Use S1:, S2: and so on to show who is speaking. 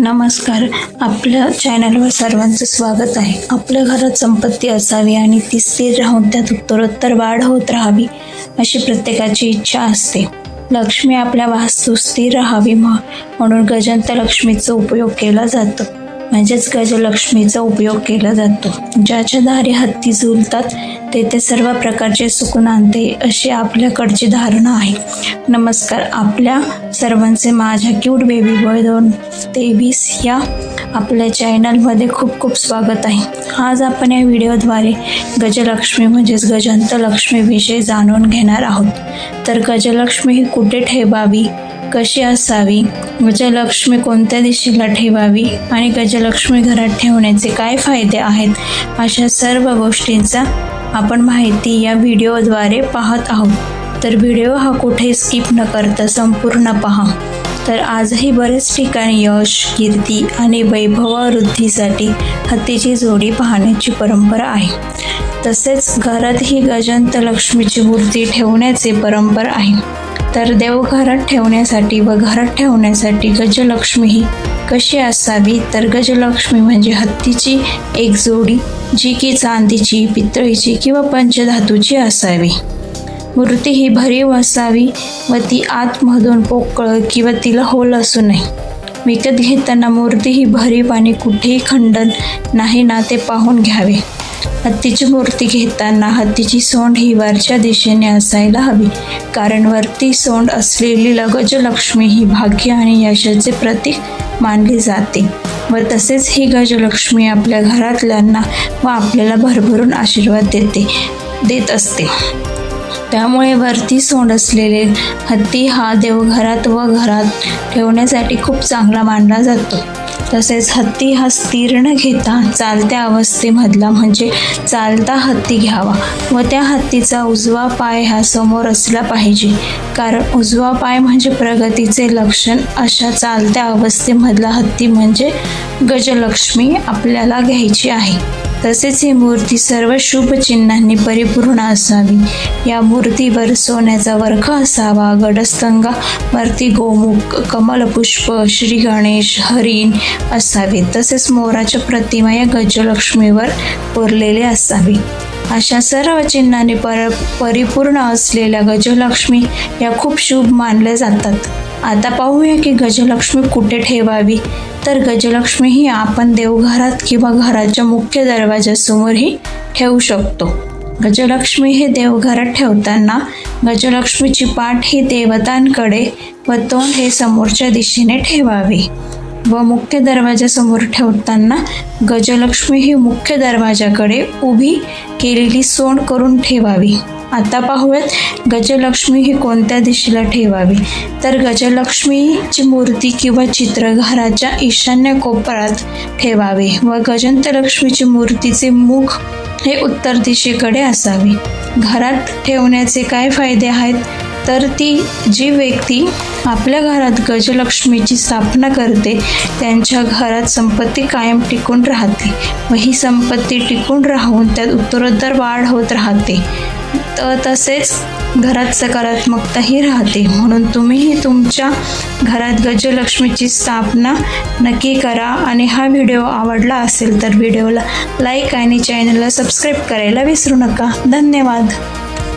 S1: नमस्कार. आपल्या चॅनलवर सर्वांचं स्वागत आहे. आपल्या घरात संपत्ती असावी आणि ती स्थिर राहून त्यात उत्तरोत्तर वाढ होत राहावी अशी प्रत्येकाची इच्छा असते. लक्ष्मी आपल्या वास्तू स्थिर राहावी म्हणून गजंत लक्ष्मीचा उपयोग केला जातो. म्हणजेच गजलक्ष्मीचा उपयोग केला जातो. ज्याच्या दारी हत्ती झुलतात तेथे सर्व प्रकारचे सुकून आणते अशी आपल्याकडची धारणा आहे. नमस्कार आपल्या सर्वांचे माझ्या क्यूट बेबी बॉय दोन तेवीस या आपल्या चॅनलमध्ये खूप खूप स्वागत आहे. आज आपण या व्हिडिओद्वारे गजलक्ष्मी म्हणजेच गजंत लक्ष्मीविषयी जाणून घेणार आहोत. तर गजलक्ष्मी ही कुठे ठेवावी? कशी असावी? गजलक्ष्मी कोणत्या दिशेला ठेवावी? आणि गजलक्ष्मी घरात ठेवण्याचे काय फायदे आहेत? अशा सर्व गोष्टींचा आपण माहिती या व्हिडिओद्वारे पाहत आहोत. तर व्हिडिओ हा कुठे स्किप न करता संपूर्ण पहा. तर आजही बरेच ठिकाणी यश कीर्ती आणि वैभववृद्धीसाठी हत्तीची जोडी पाहण्याची परंपरा आहे. तसेच घरातही गजंत लक्ष्मीची मूर्ती ठेवण्याची परंपरा आहे. तर देवघरात ठेवण्यासाठी व घरात ठेवण्यासाठी गजलक्ष्मी ही कशी असावी? तर गजलक्ष्मी म्हणजे हत्तीची एक जोडी जी की चांदीची पितळीची किंवा पंचधातूची असावी. मूर्ती ही भरीव असावी व ती आतमधून पोकळ किंवा तिला होल असू नये. विकत घेताना मूर्ती ही भरीव आणि कुठेही खंडन नाही ना ते पाहून घ्यावे. हत्तीची मूर्ती घेताना हत्तीची सोंड ही वरच्या दिशेने असायला हवी. कारण वरती सोंड असलेली गजलक्ष्मी ही भाग्य आणि यशाचे प्रतीक मानली जाते व तसेच ही गजलक्ष्मी आपल्या घरातल्यांना व आपल्याला भरभरून आशीर्वाद देते देत असते. त्यामुळे वरती सोंड असलेले हत्ती हा देवघरात व घरात ठेवण्यासाठी खूप चांगला मानला जातो. तसेच हत्ती हा स्थिर न घेता चालत्या अवस्थेमधला म्हणजे चालता हत्ती घ्यावा व त्या हत्तीचा उजवा पाय हा समोर असला पाहिजे. कारण उजवा पाय म्हणजे प्रगतीचे लक्षण अशा चालत्या अवस्थेमधला हत्ती म्हणजे गजलक्ष्मी आपल्याला घ्यायची आहे. तसेच ही मूर्ती सर्व शुभ चिन्हांनी परिपूर्ण असावी. या मूर्तीवर सोन्याचा वर्ख असावा गडस्तंगा वरती गोमुख कमलपुष्प श्री गणेश हरिण असावे. तसेच मोराच्या प्रतिमा या गजलक्ष्मीवर कोरलेले असावी. अशा सर्व चिन्हाने पर परिपूर्ण असलेल्या गजलक्ष्मी या खूप शुभ मानल्या जातात. आता पाहूया की गजलक्ष्मी कुठे ठेवावी? तर गजलक्ष्मी ही आपण देवघरात किंवा घराच्या मुख्य दरवाजासमोरही ठेवू शकतो. गजलक्ष्मी हे देवघरात ठेवताना गजलक्ष्मीची पाठ ही देवतांकडे व तोंड हे समोरच्या दिशेने ठेवावे. व मुख्य दरवाजासमोर ठेवताना गजलक्ष्मी ही मुख्य दरवाजाकडे उभी केलेली सोंड करून ठेवावी. आता पाहूयात गजलक्ष्मी ही कोणत्या दिशेला ठेवावी? तर गजलक्ष्मीची मूर्ती किंवा चित्र घराच्या ईशान्य कोपरात ठेवावे व गजंतलक्ष्मीची मूर्तीचे मुख हे उत्तर दिशेकडे असावे. घरात ठेवण्याचे काय फायदे आहेत? तर ती जी व्यक्ती आपल्या घरात गजलक्ष्मीची स्थापना करते त्यांच्या घरात संपत्ती कायम टिकून राहते व ही संपत्ती टिकून राहून त्यात उत्तरोत्तर वाढ होत राहते. तर तसेच घरात सकारात्मकताही राहते. म्हणून तुम्हीही तुमच्या घरात गजलक्ष्मीची स्थापना नक्की करा आणि हा व्हिडिओ आवडला असेल तर व्हिडिओला लाईक आणि चॅनलला सबस्क्राईब करायला विसरू नका. धन्यवाद.